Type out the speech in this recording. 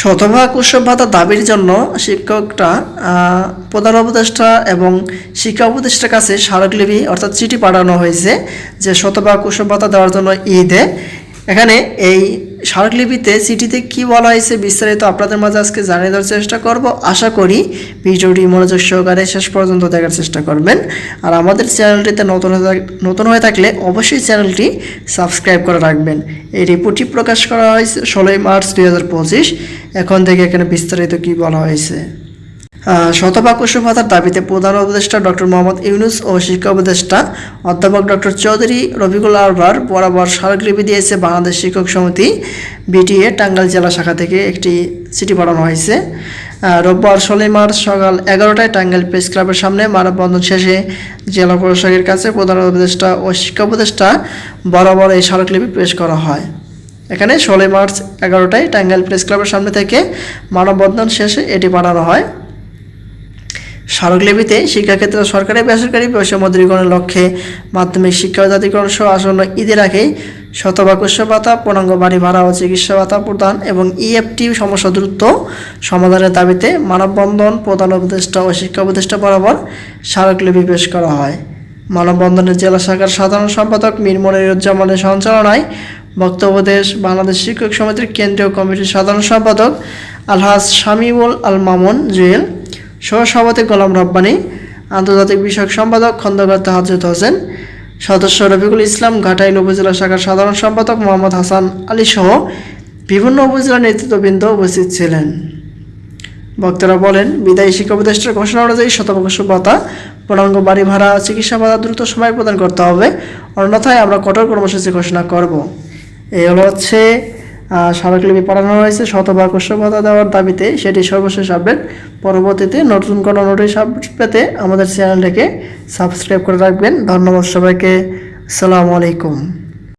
শতভাগ উৎসব ভাতা দাবির জন্য শিক্ষকরা প্রধান উপদেষ্টা এবং শিক্ষা উপদেষ্টার কাছে স্মারকলিপি অর্থাৎ চিঠি পাঠানো হয়েছে যে শতভাগ উৎসব ভাতা দেওয়ার জন্য ঈদে। এখানে এই স্মারকলিপিতে চিঠিতে কি বলা হয়েছে বিস্তারিত আপনাদের মাঝে আজকে জানিয়ে দেওয়ার চেষ্টা করব। আশা করি ভিডিওটি মনোযোগ সহকারে শেষ পর্যন্ত দেখার চেষ্টা করবেন। আর আমাদের চ্যানেলটিতে নতুন নতুন হয়ে থাকলে অবশ্যই চ্যানেলটি সাবস্ক্রাইব করে রাখবেন। এই রিপোর্টটি প্রকাশ করা হয়েছে ষোলোই মার্চ দুই হাজার পঁচিশ। এখন থেকে এখানে বিস্তারিত কি বলা হয়েছে? শতভাগ ভাতার দাবিতে প্রধান উপদেষ্টা ডক্টর মোহাম্মদ ইউনুস ও শিক্ষা উপদেষ্টা অধ্যাপক ডক্টর চৌধুরী রবিকুল আরবার বরাবর স্মারকলিপি দিয়েছে বাংলাদেশ শিক্ষক সমিতি, বিটিএ, টাঙ্গাইল জেলা শাখা থেকে একটি চিঠি পাঠানো হয়েছে। রোববার ষোলোই মার্চ সকাল এগারোটায় টাঙ্গাইল প্রেস ক্লাবের সামনে মানববন্ধন শেষে জেলা প্রশাসকের কাছে প্রধান উপদেষ্টা ও শিক্ষা উপদেষ্টা বরাবর এই স্মারকলিপি পেশ করা হয়। এখানে ষোলোই মার্চ এগারোটায় টাঙ্গাইল প্রেস ক্লাবের সামনে থেকে মানববন্ধন শেষে এটি পাঠানো হয়। স্মারকলিপিতে শিক্ষাক্ষেত্রে সরকারি, বেসরকারি বৈষম্য দূরীকরণের লক্ষ্যে মাধ্যমিক শিক্ষা জাতীয়করণ সহ আসন্ন ঈদের আগেই শতভাগ ভাতা পূর্ণাঙ্গ বাড়ি ভাড়া ও চিকিৎসা ভাতা প্রদান এবং ইএফটি সমস্যা দ্রুত সমাধানের দাবিতে মানববন্ধন প্রধান উপদেষ্টা ও শিক্ষা উপদেষ্টা বরাবর স্মারকলিপি পেশ করা হয়। মানববন্ধনের জেলা শাখার সাধারণ সম্পাদক মীর মনিরুজ্জামানের সঞ্চালনায় বক্তব্য দেশ বাংলাদেশ শিক্ষক সমিতির কেন্দ্রীয় কমিটির সাধারণ সম্পাদক আলহাজ শামিউল আল মামুন জুয়েল। সহসভাপতি গোলাম রব্বানী, আন্তর্জাতিক বিষয়ক সম্পাদক খন্দকার তাহাজুদ হোসেন, সদস্য রফিকুল ইসলাম ঘাটাইল উপজেলা শাখার সাধারণ সম্পাদক মোহাম্মদ হাসান আলী সহ বিভিন্ন উপজেলা নেতৃত্ববৃন্দ উপস্থিত ছিলেন। বক্তারা বলেন, বিদায়ী শিক্ষা উপদেষ্টার ঘোষণা অনুযায়ী শতবর্ষ ভাতা পূর্ণাঙ্গ বাড়ি ভাড়া চিকিৎসা ভাতা দ্রুত সময় প্রদান করতে হবে। অন্যথায় আমরা কঠোর কর্মসূচি ঘোষণা করব। এই হলো হচ্ছে স্মারকলিপি পাঠানো হয়েছে শতভাগ উৎসব ভাতা দেওয়ার দাবিতে সেটি সর্বশেষ আপডেট। পরবর্তীতে নতুন কোনো নোটিশ আপডেট পেতে আমাদের চ্যানেলটাকে সাবস্ক্রাইব করে রাখবেন। ধন্যবাদ সবাইকে। আসসালামু আলাইকুম।